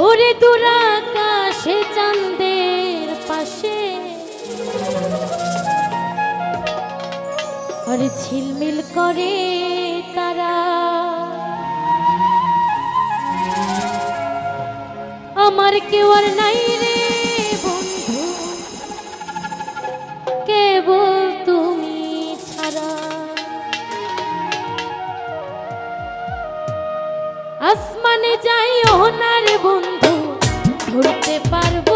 ওরে দুরাকাশে চাঁদের পাশে। ওরে ঝিলমিল করে তারা। আমার কেউ আর নাই রে বন্ধু। কেবল তুমি ছাড়া। আসমানে যাই ও না বন্ধু ধরতে পারব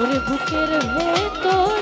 ওরে বুকের ভেতর